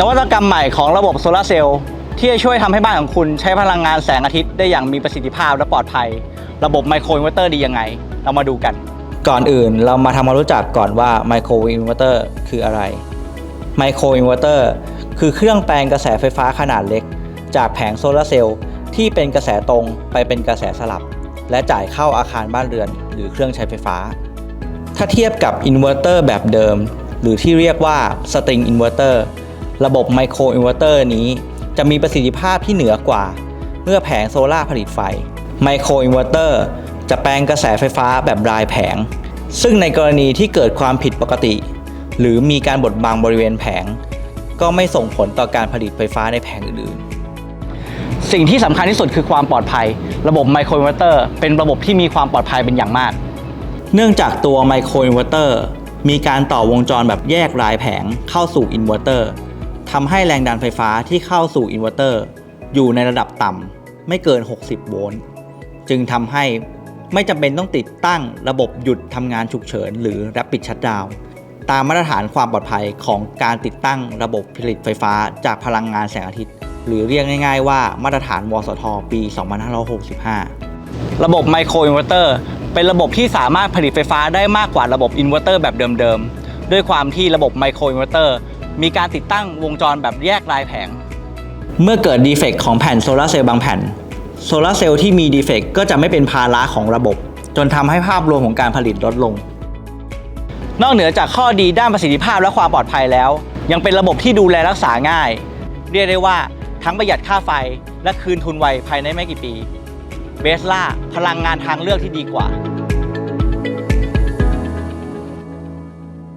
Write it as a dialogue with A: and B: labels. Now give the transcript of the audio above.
A: นวัตกรรมใหม่ของระบบโซลาร์เซลล์ที่จะช่วยทำให้บ้านของคุณใช้พลังงานแสงอาทิตย์ได้อย่างมีประสิทธิภาพและปลอดภัย ระบบไมโครอินเวอร์เตอร์ดียังไง เรามาดูกัน ก่อนอื่นเรามาทำความรู้จักก่อนว่าไมโครอินเวอร์เตอร์คืออะไรไมโครอินเวอร์เตอร์คือเครื่องแปลงกระแสไฟฟ้าขนาดเล็ก จากแผงโซลาร์เซลล์ที่เป็นกระแสตรงไปเป็นกระแสสลับ และจ่ายเข้าอาคารบ้านเรือน หรือเครื่องใช้ไฟฟ้า ถ้าเทียบกับอินเวอร์เตอร์แบบเดิม หรือที่เรียกว่าสตริงอินเวอร์เตอร์ ระบบไมโครอินเวอร์เตอร์นี้ จะมีประสิทธิภาพที่เหนือกว่า เมื่อแผงโซลาร์ผลิตไฟไมโครอินเวอร์เตอร์จะแปลงกระแสไฟฟ้าแบบรายแผง ซึ่งในกรณีที่เกิดความผิดปกติ หรือมีการบดบังบริเวณแผง ก็ไม่ส่งผลต่อการผลิตไฟฟ้าในแผงอื่นๆสิ่งที่สำคัญที่สุดคือความปลอดภัย ระบบไมโครอินเวอร์เตอร์เป็นระบบที่มีความปลอดภัยเป็นอย่างมาก เนื่องจากตัวไมโครอินเวอร์เตอร์มีการต่อวงจรแบบแยกรายแผงเข้าสู่อินเวอร์เตอร์ ทำให้แรงดันไฟฟ้าที่เข้าสู่อินเวอร์เตอร์ อยู่ในระดับต่ำไม่เกิน 60 โวลต์ จึงทำให้ไม่จำเป็นต้องติดตั้งระบบหยุดทำงานฉุกเฉิน หรือ Rapid Shutdown ตามมาตรฐานความปลอดภัยของการติดตั้งระบบผลิตไฟฟ้าจากพลังงานแสงอาทิตย์ หรือเรียกง่ายๆว่ามาตรฐานวสท ปี 2565 ระบบไมโครอินเวอร์เตอร์เป็นระบบที่สามารถผลิตไฟฟ้าได้มากกว่าระบบอินเวอร์เตอร์แบบเดิมๆ ด้วยความที่ระบบไมโครอินเวอร์เตอร์ มีการติดตั้งวงจรแบบแยกรายแผง เมื่อเกิดดีเฟกของแผ่นโซลาร์เซลล์บางแผ่นโซลาร์เซลล์ที่มีดีเฟกก็จะไม่เป็นภาระของระบบ จนทำให้ภาพรวมของการผลิตลดลง นอกเหนือจากข้อดีด้านประสิทธิภาพและความปลอดภัยแล้ว ยังเป็นระบบที่ดูแลรักษาง่าย เรียกได้ว่าทั้งประหยัดค่าไฟและคืนทุนไวภายในไม่กี่ปีเบสล่าพลังงานทางเลือกที่ดีกว่า